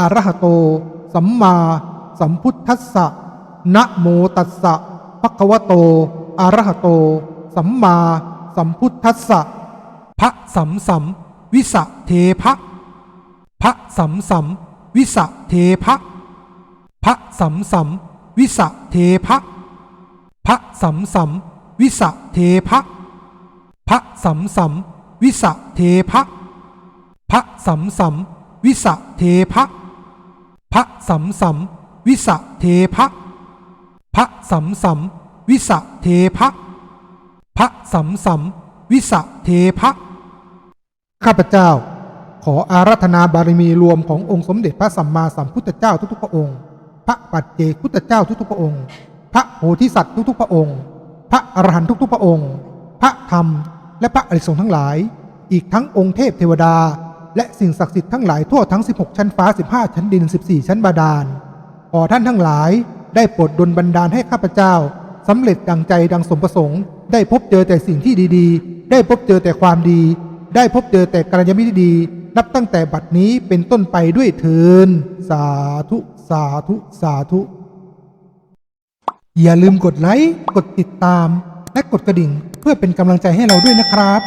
อรหโต สัมมาสัมพุทธัสสะนะโมตัสสะภะคะวะโตอรหโต สัมมาสัมพุทธัสสะพระสัมสัมวิสะเทพะพระสัมสัมวิสะเทพะพระสัมสัมวิสะเทพะพระสัมสัมวิสะเทพะพระสัมสัมวิสะเทพะพระสัมสัมวิสะเทพะ พระสัมสัมวิสะเทพะพระสัมสัมวิสะเทพะพระสัมสัมวิสะเทพะข้าพเจ้า ขออาราธนาบารมีรวมขององค์สมเด็จพระสัมมาสัมพุทธเจ้าทุกๆพระองค์ พระปัจเจกพุทธเจ้าทุกๆพระองค์ พระโพธิสัตว์ทุกๆพระองค์ พระอรหันต์ทุกๆพระองค์ พระธรรมและพระอริสงฆ์ทั้งหลาย อีกทั้งองค์เทพเทวดา และสิ่งศักดิ์สิทธิ์ทั้งหลายทั่วทั้ง 16 ชั้นฟ้า 15 ชั้นดิน 14 ชั้นบาดาล ขอท่านทั้งหลายได้โปรดดลบันดาลให้ข้าพเจ้าสำเร็จดังใจดังสมประสงค์ ได้พบเจอแต่สิ่งที่ดีๆ ได้พบเจอแต่ความดี ได้พบเจอแต่กัลยาณมิตรดี นับตั้งแต่บัดนี้เป็นต้นไปด้วยเทินสาธุ สาธุ สาธุ อย่าลืมกดไลค์ กดติดตาม และกดกระดิ่งเพื่อเป็นกำลังใจให้เราด้วยนะครับ